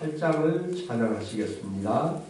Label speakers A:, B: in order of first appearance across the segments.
A: 8장을 찬양하시겠습니다.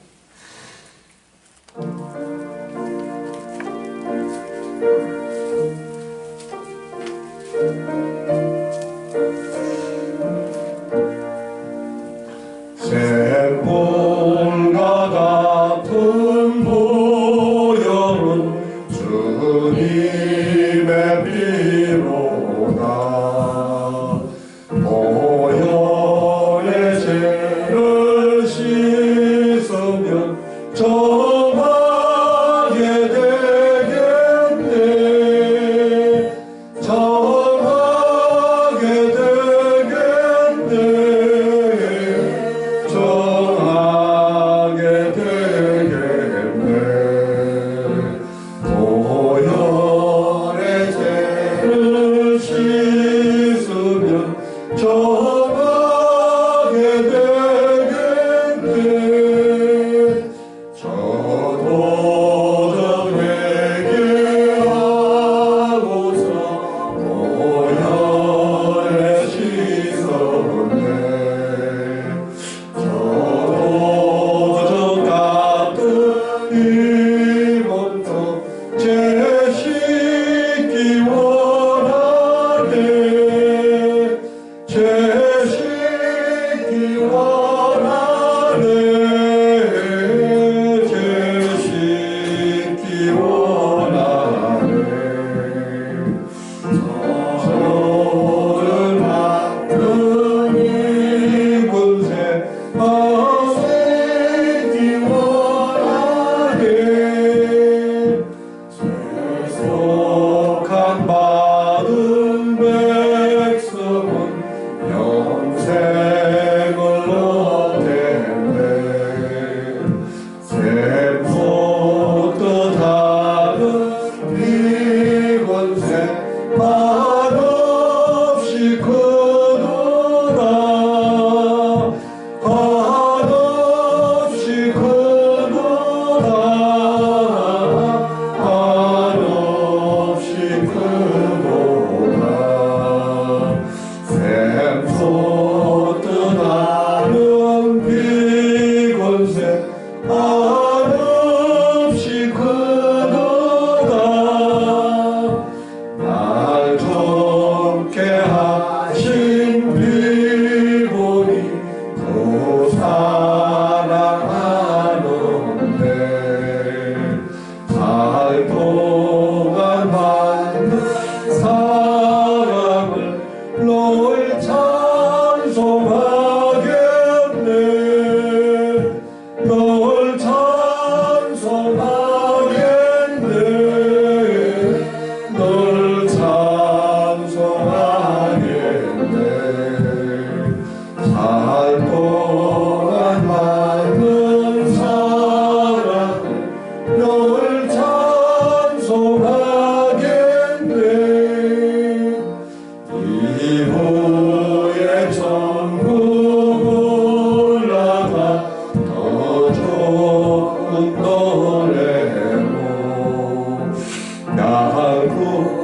A: 洒落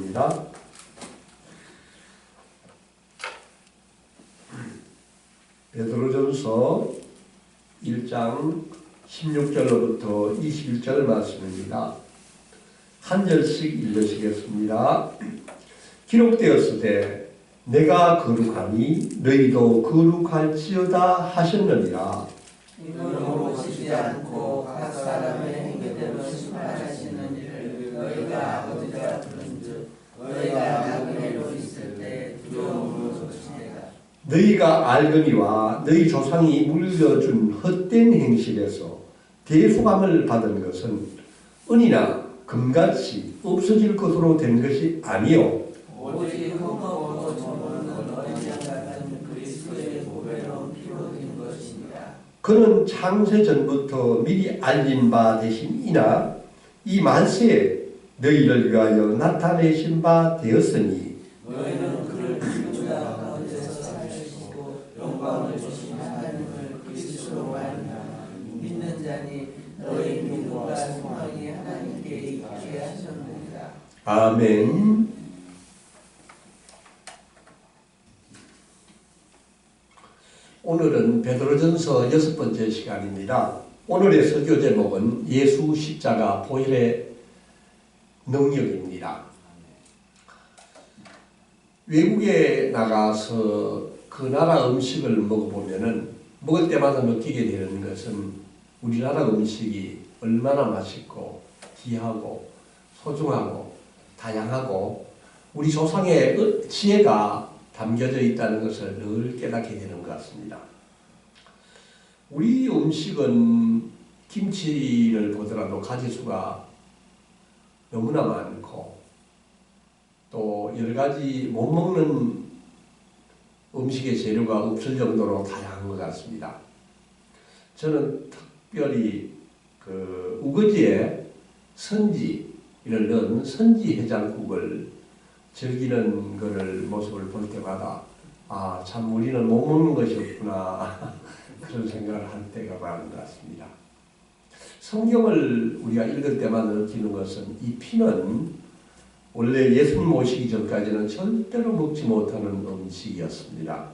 A: 겁니다. 베드로전서 1장 16절로부터 21절 말씀입니다. 한 절씩 읽으시겠습니다. 기록되었을 때 내가 거룩하니 너희도 거룩할지어다 하셨느니라.
B: 이로 오시지 않고 각 사람의 행위대로 심판하시는 이를 너희가
A: 너희가 알거니와 너희 조상이 물려준 헛된 행실에서 대수감을 받은 것은 은이나 금같이 없어질 것으로 된 것이 아니요. 그는 창세 전부터 미리 알린 바 되심이나 이 만세에 너희를 위하여 나타내신 바 되었으니
B: 너희는 그를 죽은 가운데서 살리시고 영광을 주신 하나님을 그리스도로 말미암아 믿는 자니 너희 믿음과 소망이 하나님께 있게 하셨느니라.
A: 아멘. 오늘은 베드로전서 여섯 번째 시간입니다. 오늘의 설교 제목은 예수 십자가 보혈의 능력입니다. 외국에 나가서 그 나라 음식을 먹어보면은 먹을 때마다 느끼게 되는 것은 우리나라 음식이 얼마나 맛있고 귀하고 소중하고 다양하고 우리 조상의 의- 지혜가 담겨져 있다는 것을 늘 깨닫게 되는 것 같습니다. 우리 음식은 김치를 보더라도 가지수가 너무나 많고 또 여러 가지 못 먹는 음식의 재료가 없을 정도로 다양한 것 같습니다. 저는 특별히 그 우거지에 선지를 넣은 선지 해장국을 즐기는 것을 모습을 볼 때마다 아 참 우리는 못 먹는 것이 없구나 그런 생각을 할 때가 많은 것 같습니다. 성경을 우리가 읽을 때마다 느끼는 것은 이 피는 원래 예수님 오시기 전까지는 절대로 먹지 못하는 음식이었습니다.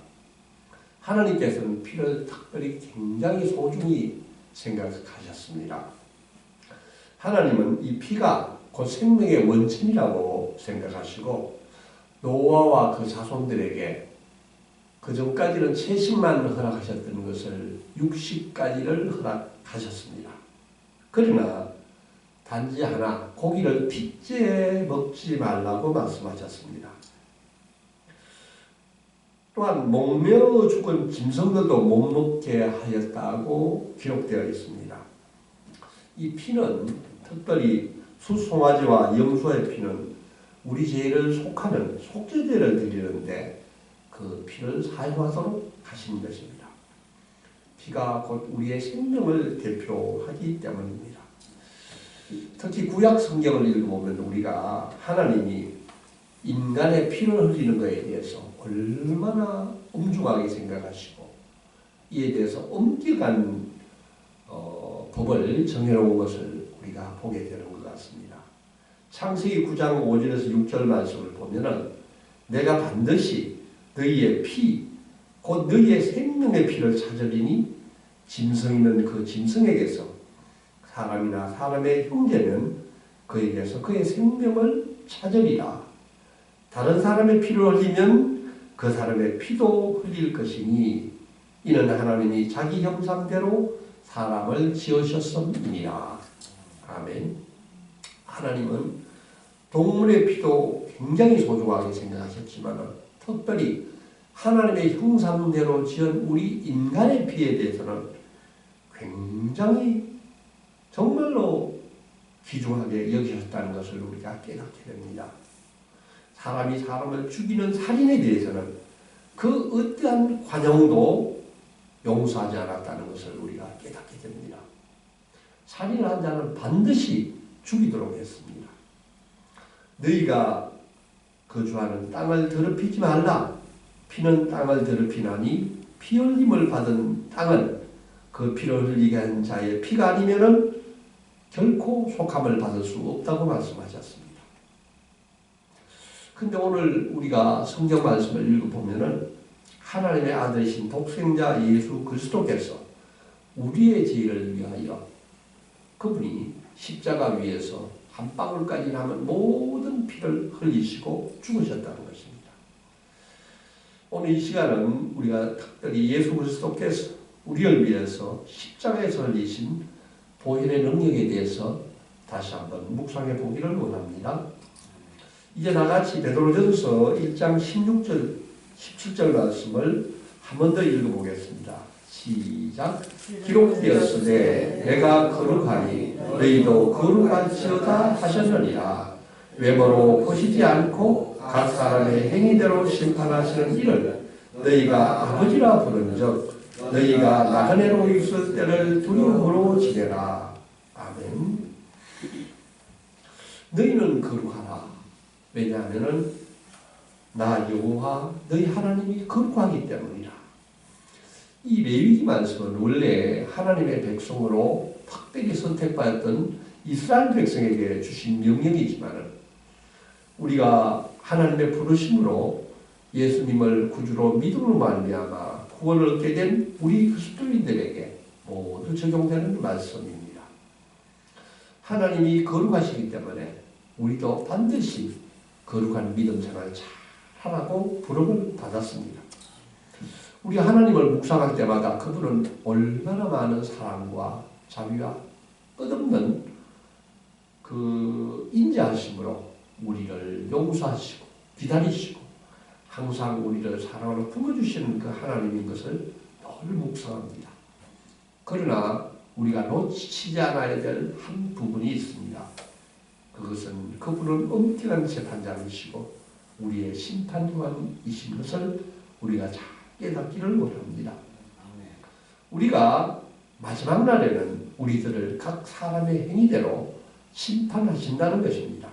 A: 하나님께서는 피를 특별히 굉장히 소중히 생각하셨습니다. 하나님은 이 피가 곧 생명의 원천이라고 생각하시고 노아와 그 자손들에게 그 전까지는 채식만 허락하셨던 것을 60가지를 허락하셨습니다. 그러나 단지 하나 고기를 핏째 먹지 말라고 말씀하셨습니다. 또한 목매어 죽은 짐승들도 못 먹게 하였다고 기록되어 있습니다. 이 피는 특별히 수송아지와 염소의 피는 우리 죄를 속하는 속죄제를 드리는데 그 피를 사용하도록 하신 것입니다. 피가 곧 우리의 생명을 대표하기 때문입니다. 특히 구약 성경을 읽어보면 우리가 하나님이 인간의 피를 흘리는 것에 대해서 얼마나 엄중하게 생각하시고 이에 대해서 엄격한 어, 법을 정해놓은 것을 우리가 보게 되는 것 같습니다. 창세기 9장 5절에서 6절 말씀을 보면은 내가 반드시 너희의 피, 곧 너희의 생명의 피를 찾으리니 짐승이면 그 짐승에게서 사람이나 사람의 형제는 그에게서 그의 생명을 찾으리라. 다른 사람의 피를 흘리면 그 사람의 피도 흘릴 것이니 이는 하나님이 자기 형상대로 사람을 지으셨음이니라. 아멘. 하나님은 동물의 피도 굉장히 소중하게 생각하셨지만 특별히 하나님의 형상대로 지은 우리 인간의 피에 대해서는 굉장히 정말로 귀중하게 여기셨다는 것을 우리가 깨닫게 됩니다. 사람이 사람을 죽이는 살인에 대해서는 그 어떠한 관용도 용서하지 않았다는 것을 우리가 깨닫게 됩니다. 살인한 자는 반드시 죽이도록 했습니다. 너희가 거주하는 땅을 더럽히지 말라. 피는 땅을 더럽히나니 피 흘림을 받은 땅은 그 피를 흘리게 한 자의 피가 아니면은 결코 속함을 받을 수 없다고 말씀하셨습니다. 근데 오늘 우리가 성경 말씀을 읽어보면은 하나님의 아들이신 독생자 예수 그리스도께서 우리의 죄를 위하여 그분이 십자가 위에서 한 방울까지 남은 모든 피를 흘리시고 죽으셨다는 것입니다. 오늘 이 시간은 우리가 특별히 예수 그리스도께서 우리를 위해서 십자가에서 흘리신 보혈의 능력에 대해서 다시 한번 묵상해 보기를 원합니다. 이제 나같이 베드로전서 1장 16절 17절 말씀을 한 번 더 읽어보겠습니다. 시작. 기록되었으되 내가 거룩하니 너희도 거룩할지어다 하셨느니라. 외모로 보시지 않고 각 사람의 행위대로 심판하시는 이를 너희가 아버지라 부른즉 너희가 나그네로 있을 때를 두려움으로 지내라. 아멘. 너희는 거룩하라. 왜냐하면은 나 여호와 너희 하나님이 거룩하기 때문이라. 이 레위기 말씀은 원래 하나님의 백성으로 특별히 선택받았던 이스라엘 백성에게 주신 명령이지만은 우리가 하나님의 부르심으로 예수님을 구주로 믿음으로 말미암아 구원을 얻게 된 우리 그리스도인들에게 모두 적용되는 말씀입니다. 하나님이 거룩하시기 때문에 우리도 반드시 거룩한 믿음 생활 잘 하라고 부름을 받았습니다. 우리 하나님을 묵상할 때마다 그분은 얼마나 많은 사랑과 자비와 끝없는 그 인자하심으로 우리를 용서하시고 기다리시고 항상 우리를 사랑으로 품어주시는 그 하나님인 것을 늘 묵상합니다. 그러나 우리가 놓치지 않아야 될 한 부분이 있습니다. 그것은 그분은 엄격한 재판장이시고 우리의 심판관이신 것을 우리가 잘 깨닫기를 원합니다. 우리가 마지막 날에는 우리들을 각 사람의 행위대로 심판하신다는 것입니다.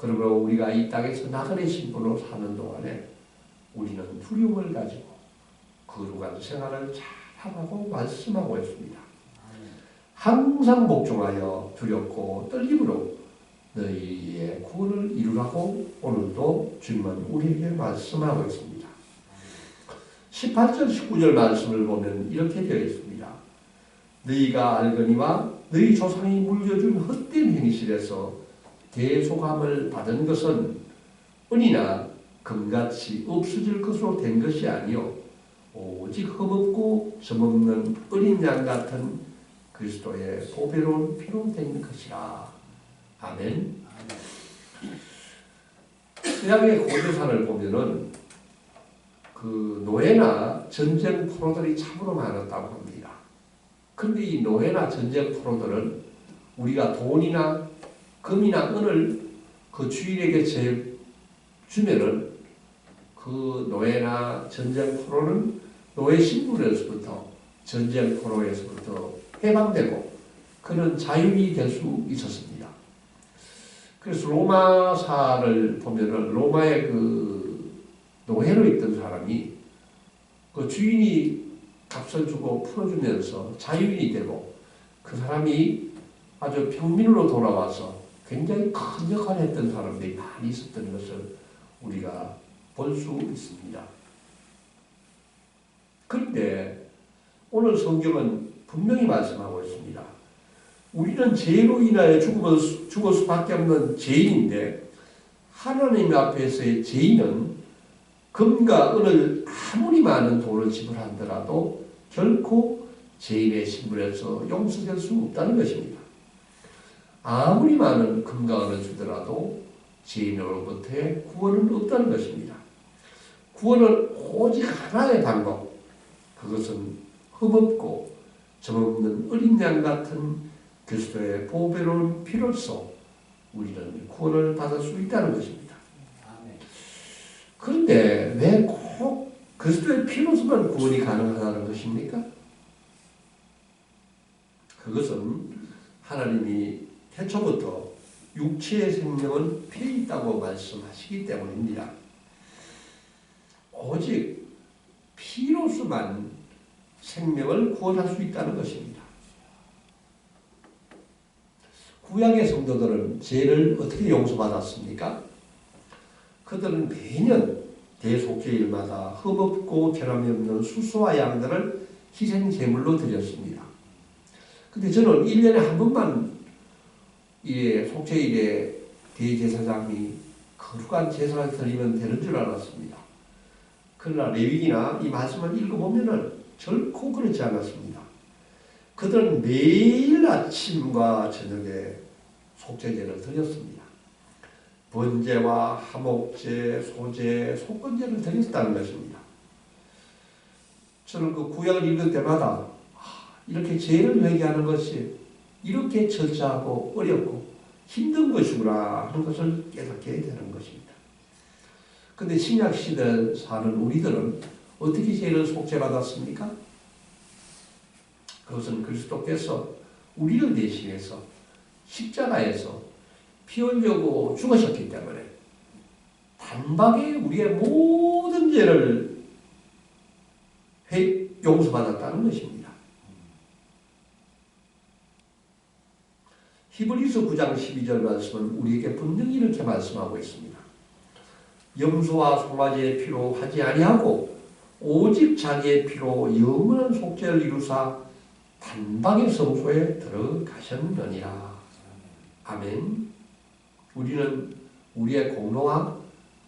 A: 그러므로 우리가 이 땅에서 나그네 신분으로 사는 동안에 우리는 두려움을 가지고 거룩한 생활을 잘 하라고 말씀하고 있습니다. 항상 복종하여 두렵고 떨림으로 너희의 구원을 이루라고 오늘도 주님은 우리에게 말씀하고 있습니다. 18절 19절 말씀을 보면 이렇게 되어 있습니다. 너희가 알거니와 너희 조상이 물려준 헛된 행실에서 대속함을 받은 것은 은이나 금같이 없어질 것으로 된 것이 아니요 오직 흠없고 점없는 어린 양 같은 그리스도의 보배로운 피로 된 것이라. 아멘. 신약의 고대산을 보면은 그 노예나 전쟁 포로들이 참으로 많았다고 합니다. 그런데 이 노예나 전쟁 포로들은 우리가 돈이나 금이나 은을 그 주인에게 제 주면은 그 노예나 전쟁 포로는 노예 신분에서부터 전쟁 포로에서부터 해방되고 그는 자유인이 될 수 있었습니다. 그래서 로마사를 보면은 로마의 그 노예로 있던 사람이 그 주인이 값을 주고 풀어주면서 자유인이 되고 그 사람이 아주 평민으로 돌아와서 굉장히 큰 역할을 했던 사람들이 많이 있었던 것을 우리가 볼 수 있습니다. 그런데 오늘 성경은 분명히 말씀하고 있습니다. 우리는 죄로 인하여 죽을, 죽을 수밖에 없는 죄인인데 하나님 앞에서의 죄인은 금과 은을 아무리 많은 돈을 지불하더라도 결코 죄인의 신분에서 용서될 수 없다는 것입니다. 아무리 많은 금과 은을 주더라도 죄인으로부터의 구원은 없다는 것입니다. 구원은 오직 하나의 방법, 그것은 흠없고 점없는 어린 양 같은 그리스도의 보배로운 피로써 우리는 구원을 받을 수 있다는 것입니다. 그런데 왜 꼭 그리스도의 피로서만 구원이 가능하다는 것입니까? 그것은 하나님이 태초부터 육체의 생명은 피에 있다고 말씀하시기 때문입니다. 오직 피로서만 생명을 구원할 수 있다는 것입니다. 구약의 성도들은 죄를 어떻게 용서받았습니까? 그들은 매년 대속죄일마다 흠없고 결함이 없는 수소와 양들을 희생 제물로 드렸습니다. 근데 저는 1년에 한 번만 이 속죄일에 대제사장이 거룩한 제사를 드리면 되는 줄 알았습니다. 그러나 레위기나 이 말씀을 읽어보면은 결코 그렇지 않았습니다. 그들은 매일 아침과 저녁에 속죄제를 드렸습니다. 번제와 하목제, 소제, 속건제를 드렸다는 것입니다. 저는 그 구약을 읽을 때마다 아, 이렇게 죄를 회개하는 것이 이렇게 철저하고 어렵고 힘든 것이구나 하는 것을 깨닫게 되는 것입니다. 근데 신약 시대 사는 우리들은 어떻게 죄를 속죄받았습니까? 그것은 그리스도께서 우리를 대신해서 십자가에서 피 흘려고 죽으셨기 때문에 단박에 우리의 모든 죄를 회- 용서받았다는 것입니다. 히브리서 9장 12절 말씀은 우리에게 분명히 이렇게 말씀하고 있습니다. 염소와 송아지의 피로 하지 아니하고 오직 자기의 피로 영원한 속죄를 이루사 단방의 성소에 들어가셨느니라. 아멘. 우리는 우리의 공로와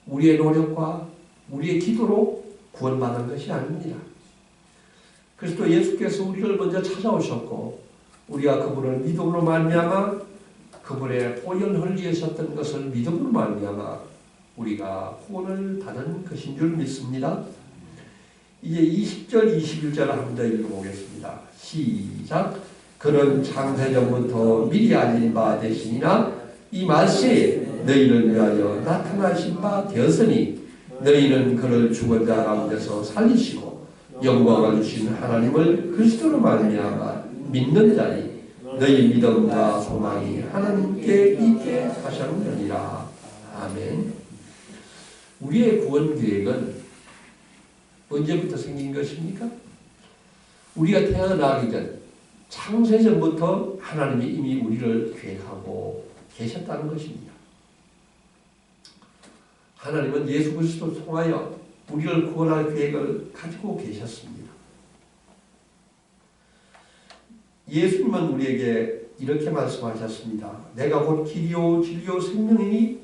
A: 우리의 노력과 우리의 기도로 구원받은 것이 아닙니다. 그리스도 예수께서 우리를 먼저 찾아오셨고 우리가 그분을 믿음으로 말미암아 그분의 보혈 흘리셨던 것을 믿음으로 말미암아 우리가 구원을 받은 것인 줄 믿습니다. 이제 20절, 21절 한번 더 읽어보겠습니다. 시작. 그는 창세전부터 미리 알린 바 되시니나 이 말씀에 너희를 위하여 나타나신 바 되었으니 너희는 그를 죽은 자 가운데서 살리시고 영광을 주신 하나님을 그리스도로 말미암아 믿는 자니 너희 믿음과 소망이 하나님께 있게 하셨느니라. 아멘. 우리의 구원 계획은 언제부터 생긴 것입니까? 우리가 태어나기 전 창세전부터 하나님이 이미 우리를 계획하고 계셨다는 것입니다. 하나님은 예수 그리스도 통하여 우리를 구원할 계획을 가지고 계셨습니다. 예수님은 우리에게 이렇게 말씀하셨습니다. 내가 곧 길이요 진리요 생명이니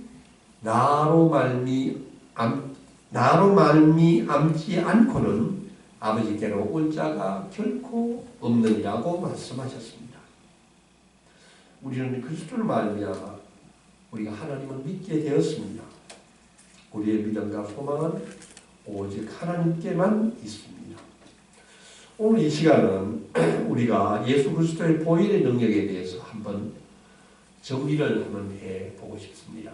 A: 나로 말미 암 나로 말미 암지 않고는 아버지께로 올 자가 결코 없느니라고 말씀하셨습니다. 우리는 그리스도를 말미암아 우리가 하나님을 믿게 되었습니다. 우리의 믿음과 소망은 오직 하나님께만 있습니다. 오늘 이 시간은 우리가 예수 그리스도의 보혈의 능력에 대해서 한번 정리를 한번 해보고 싶습니다.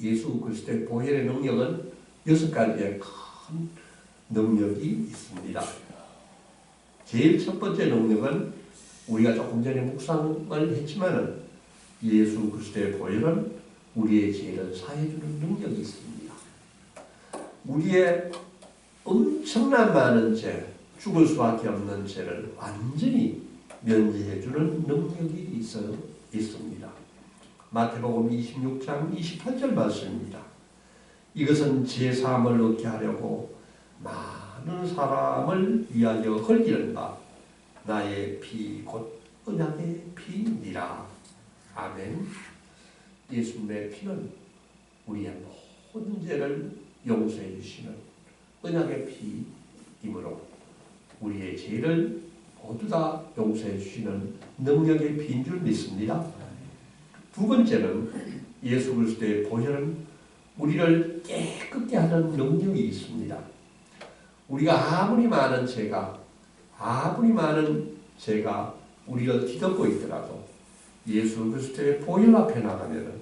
A: 예수 그리스도의 보혈의 능력은 여섯 가지의 큰 능력이 있습니다. 제일 첫 번째 능력은 우리가 조금 전에 묵상을 했지만은 예수 그리스도의 보혈은 우리의 죄를 사해주는 능력이 있습니다. 우리의 엄청난 많은 죄, 죽을 수밖에 없는 죄를 완전히 면제해 주는 능력이 있어 있습니다. 마태복음 26장 28절 말씀입니다. 이것은 제 사함을 얻게 하려고 많은 사람을 위하여 흘리는 바 나의 피 곧 언약의 피니라. 아멘. 예수님의 피는 우리의 모든 죄를 용서해 주시는 언약의 피이므로 우리의 죄를 모두 다 용서해 주시는 능력의 피인 줄 믿습니다. 두 번째는 예수 그리스도의 보혈은 우리를 깨끗게 하는 능력이 있습니다. 우리가 아무리 많은 죄가 아무리 많은 죄가 우리를 뒤덮고 있더라도 예수 그리스도의 보혈 앞에 나가면은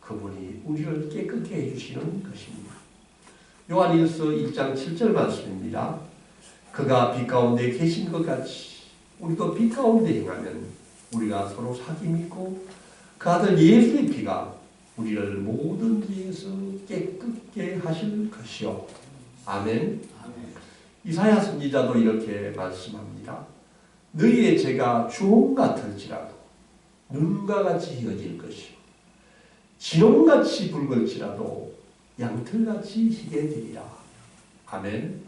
A: 그분이 우리를 깨끗게 해주시는 것입니다. 요한일서 1장 7절 말씀입니다. 그가 빛 가운데 계신 것 같이 우리도 빛 가운데 행하면 우리가 서로 사귐 있고 그 아들 예수의 피가 우리를 모든 죄에서 깨끗게 하실 것이요. 아멘. 이사야 선지자도 이렇게 말씀합니다. 너희의 죄가 주홍 같을지라도 눈과 같이 휘어질 것이요. 진홍같이 붉을지라도 양털같이 희게 되리라. 아멘.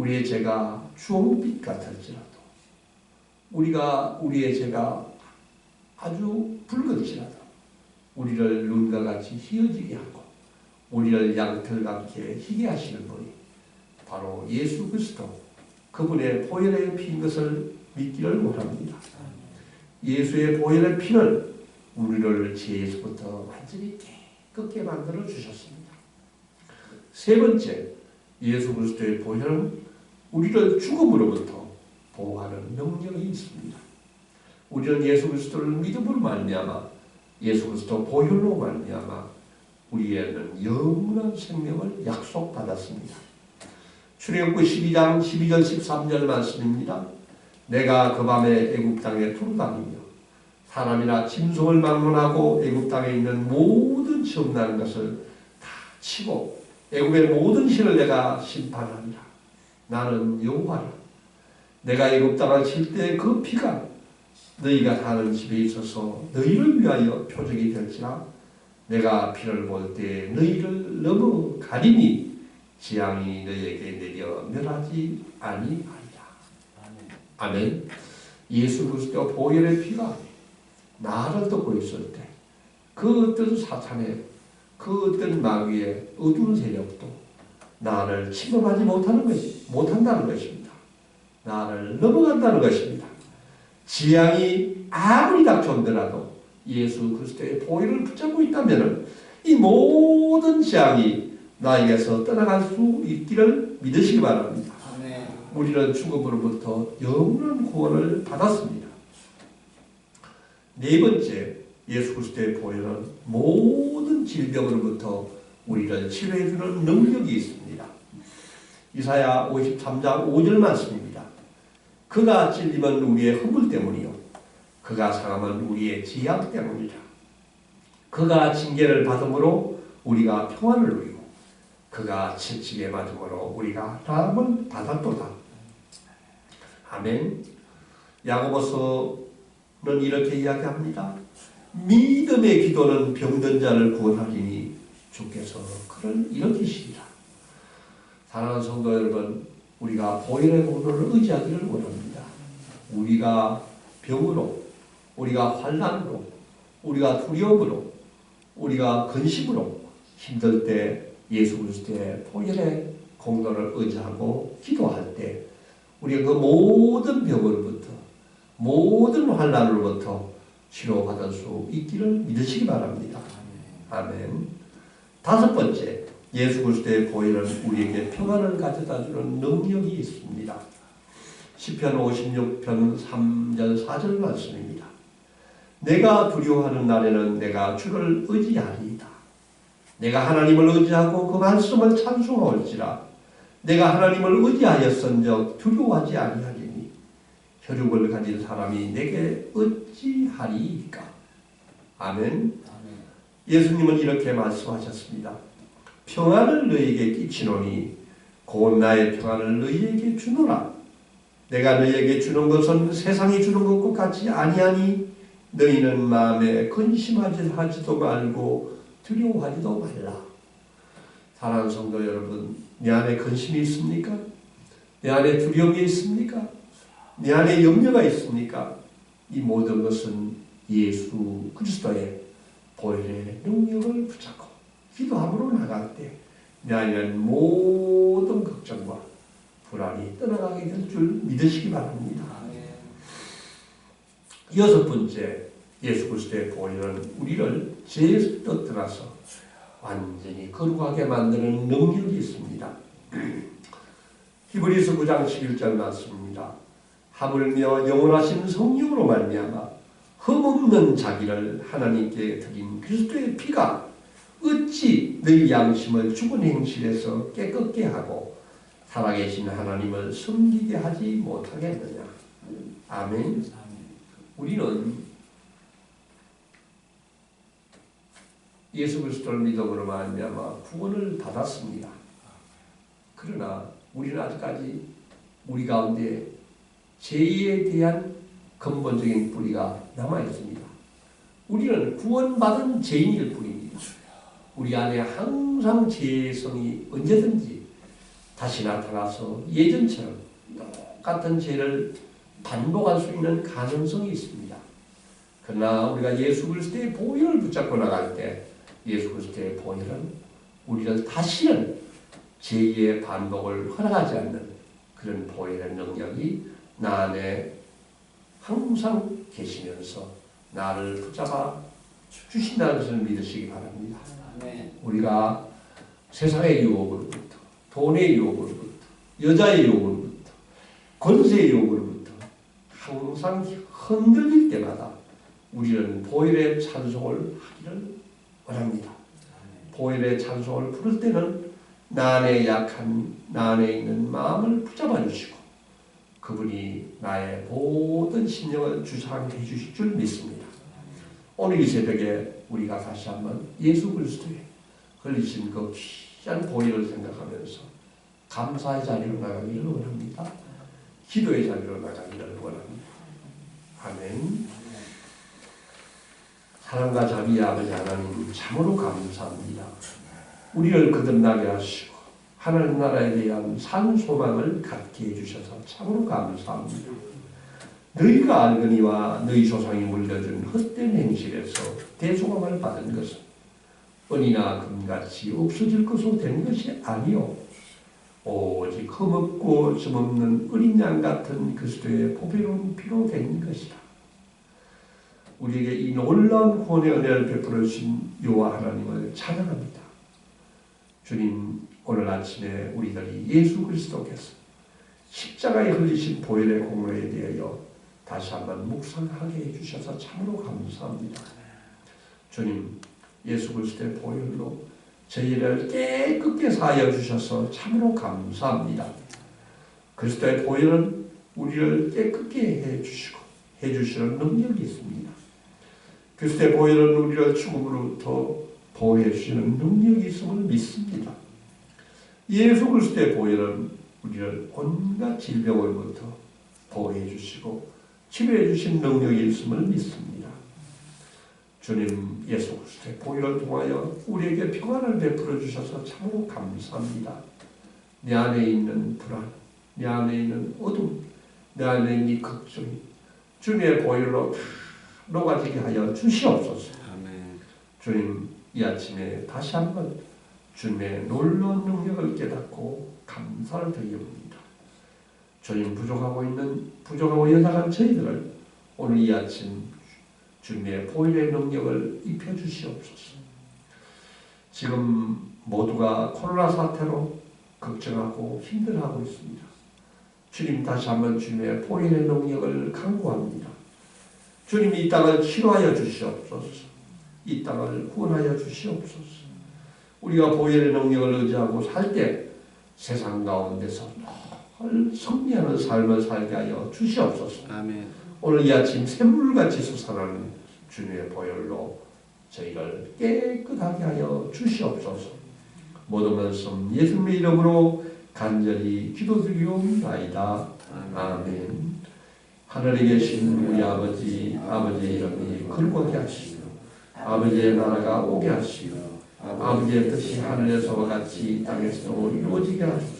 A: 우리의 죄가 주홍빛 같을지라도 우리가 우리의 죄가 아주 붉을지라도 우리를 눈과 같이 휘어지게 하고 우리를 양털같게 희게 하시는 분이 바로 예수 그리스도 그분의 보혈의 피인 것을 믿기를 원합니다. 예수의 보혈의 피는 우리를 죄에서부터 완전히 깨끗게 만들어 주셨습니다. 세 번째, 예수 그리스도의 보혈은 우리를 죽음으로부터 보호하는 능력이 있습니다. 우리는 예수 그리스도를 믿음으로 말미암아 예수 그리스도 보혈로 말미암아 우리에는 영원한 생명을 약속받았습니다. 출애굽기 12장 12절 13절 말씀입니다. 내가 그 밤에 애굽 땅에 두루다니며 사람이나 짐승을 막론하고 애굽 땅에 있는 모든 시험나는 것을 다 치고 애굽의 모든 신을 내가 심판하리라. 나는 여호와라. 내가 애굽 땅을 칠 때 그 피가 너희가 사는 집에 있어서 너희를 위하여 표적이 될지라. 내가 피를 볼 때 너희를 넘어 가리니 지향이 너희에게 내려 멸하지 아니하리라. 아멘. 예수 그리스도 보혈의 피가 나를 덮고 있을 때 그 어떤 사탄의 그 어떤 마귀의 어두운 세력도 나를 침범하지 못하는 것이 못한다는 것입니다. 나를 넘어간다는 것입니다. 지향이 아무리 닥쳐온더라도 예수 그리스도의 보혈을 붙잡고 있다면 이 모든 지향이 나에게서 떠나갈 수 있기를 믿으시기 바랍니다.
B: 아멘.
A: 우리는 죽음으로부터 영원한 구원을 받았습니다. 네 번째, 예수 그리스도의 보혈은 모든 질병으로부터 우리를 치료해주는 능력이 있습니다. 이사야 53장 5절 말씀입니다. 그가 찔림은 우리의 허물 때문이요. 그가 상함은 우리의 지약 때문이라. 그가 징계를 받음으로 우리가 평안을 누리고 그가 채찍에 맞음으로 우리가 나음을 받았도다. 아멘. 야고보서는 이렇게 이야기합니다. 믿음의 기도는 병든 자를 구원하리니 주께서 그를 일으키시리라. 사랑하는 성도 여러분, 우리가 보혈의 공로를 의지하기를 원합니다. 우리가 병으로, 우리가 환난으로, 우리가 두려움으로, 우리가 근심으로 힘들 때 예수 그리스도의 보혈의 공로를 의지하고 기도할 때 우리가 그 모든 병으로부터 모든 환난으로부터 치료받을 수 있기를 믿으시기 바랍니다. 아멘. 다섯 번째, 예수 그리스도의 보혈은 우리에게 평안을 가져다 주는 능력이 있습니다. 시편 56편 3절 4절 말씀입니다. 내가 두려워하는 날에는 내가 주를 의지하리이다. 내가 하나님을 의지하고 그 말씀을 찬송하올지라 내가 하나님을 의지하였은적 두려워하지 아니하리니 혈육을 가진 사람이 내게 어찌하리이까 아멘
B: 아멘.
A: 예수님은 이렇게 말씀하셨습니다 평안을 너희에게 끼치노니 곧 나의 평안을 너희에게 주노라 내가 너희에게 주는 것은 세상이 주는 것과 같이 아니하니 너희는 마음에 근심하지 하지도 말고 두려워하지도 말라. 사랑하는 성도 여러분, 내 안에 근심이 있습니까? 내 안에 두려움이 있습니까? 내 안에 염려가 있습니까? 이 모든 것은 예수 그리스도의 보혈의 능력을 붙잡고 기도함으로 나갈 때 내 안에는 모든 걱정과 불안이 떠나가게 될 줄 믿으시기 바랍니다.
B: 아멘.
A: 여섯 번째, 예수 그리스도의 보혈은 우리를 죄에서 떠나서 완전히 거룩하게 만드는 능력이 있습니다. 히브리서 9장 11절 말씀입니다. 하물며 영원하신 성령으로 말미암아 흠없는 자기를 하나님께 드린 그리스도의 피가 어찌 너희 양심을 죽은 행실에서 깨끗게 하고 살아계신 하나님을 섬기게 하지 못하겠느냐. 아멘. 우리는 예수 그리스도를 믿음으로 말미암아 구원을 받았습니다. 그러나 우리는 아직까지 우리 가운데 죄에 대한 근본적인 뿌리가 남아 있습니다. 우리는 구원받은 죄인일 뿐입니다. 우리 안에 항상 죄의 성이 언제든지 다시 나타나서 예전처럼 똑같은 죄를 반복할 수 있는 가능성이 있습니다. 그러나 우리가 예수 그리스도의 보혈을 붙잡고 나갈 때 예수 그리스도의 보혈은 우리를 다시는 제2의 반복을 허락하지 않는 그런 보혈의 능력이 나 안에 항상 계시면서 나를 붙잡아 주신다는 것을 믿으시기 바랍니다. 우리가 세상의 유혹으로부터 돈의 유혹으로부터 여자의 유혹으로부터 권세의 욕으로부터 항상 흔들릴 때마다 우리는 보일의 찬송을 하기를 원합니다. 보일의 찬송을 부를 때는 나 안에 약한 나 안에 있는 마음을 붙잡아 주시고 그분이 나의 모든 심령을 주장해 주실 줄 믿습니다. 오늘 이 새벽에 우리가 다시 한번 예수 그리스도의 흘리신 그 귀한 보혈을 생각하면서 감사의 자리로 나가기를 원합니다. 기도의 자리로 나가기를 원합니다. 아멘. 사랑과 자비의 아버지 하나님 참으로 감사합니다. 우리를 거듭나게 하시고 하나님 나라에 대한 산 소망을 갖게 해주셔서 참으로 감사합니다. 너희가 알거니와 너희 조상이 물려준 헛된 행실에서 대소감을 받은 것은 은이나 금같이 없어질 것으로 된 것이 아니요 오직 흠없고 점없는 어린 양 같은 그리스도의 보배로운 피로 된 것이다. 우리에게 이 놀라운 구원의 은혜를 베풀어 주신 여호와 하나님을 찬양합니다. 주님 오늘 아침에 우리들이 예수 그리스도께서 십자가에 흘리신 보혈의 공로에 대하여 다시 한번 묵상하게 해주셔서 참으로 감사합니다. 주님 예수 그리스도의 보혈로 저희를 깨끗게 사하여 주셔서 참으로 감사합니다. 그리스도의 보혈은 우리를 깨끗게 해주시고 해주시는 능력이 있습니다. 그리스도의 보혈은 우리를 죽음으로부터 보호해 주시는 능력이 있음을 믿습니다. 예수 그리스도의 보혈은 우리를 온갖 질병으로부터 보호해 주시고 치료해 주신 능력이 있음을 믿습니다. 주님 예수 그리스도의 보혈을 통하여 우리에게 평안을 베풀어 주셔서 참으로 감사합니다. 내 안에 있는 불안, 내 안에 있는 어둠, 내 안에 있는 이 걱정이 주님의 보혈로 다 녹아지게 하여 주시옵소서.
C: 아멘.
A: 주님 이 아침에 다시 한번 주님의 놀라운 능력을 깨닫고 감사를 드립니다. 주님 부족하고 있는 부족하고 연약한 저희들을 오늘 이 아침 주님의 보혈의 능력을 입혀 주시옵소서. 지금 모두가 코로나 사태로 걱정하고 힘들어하고 있습니다. 주님 다시 한번 주님의 보혈의 능력을 강구합니다. 주님 이 땅을 치료하여 주시옵소서. 이 땅을 구원하여 주시옵소서. 우리가 보혈의 능력을 의지하고 살 때 세상 가운데서 늘 승리하는 삶을 살게 하여 주시옵소서.
C: 아멘.
A: 오늘 이 아침 샘물같이 솟아나는 주님의 보혈로 저희를 깨끗하게 하여 주시옵소서. 모든 말씀 예수님의 이름으로 간절히 기도드리옵나이다. 아멘. 하늘에 계신 우리 아버지, 아버지의 이름이 거룩하게 하시며 아버지의 나라가 오게 하시며 아버지의 뜻이 하늘에서와 같이 땅에서도 이루어지게 하소서.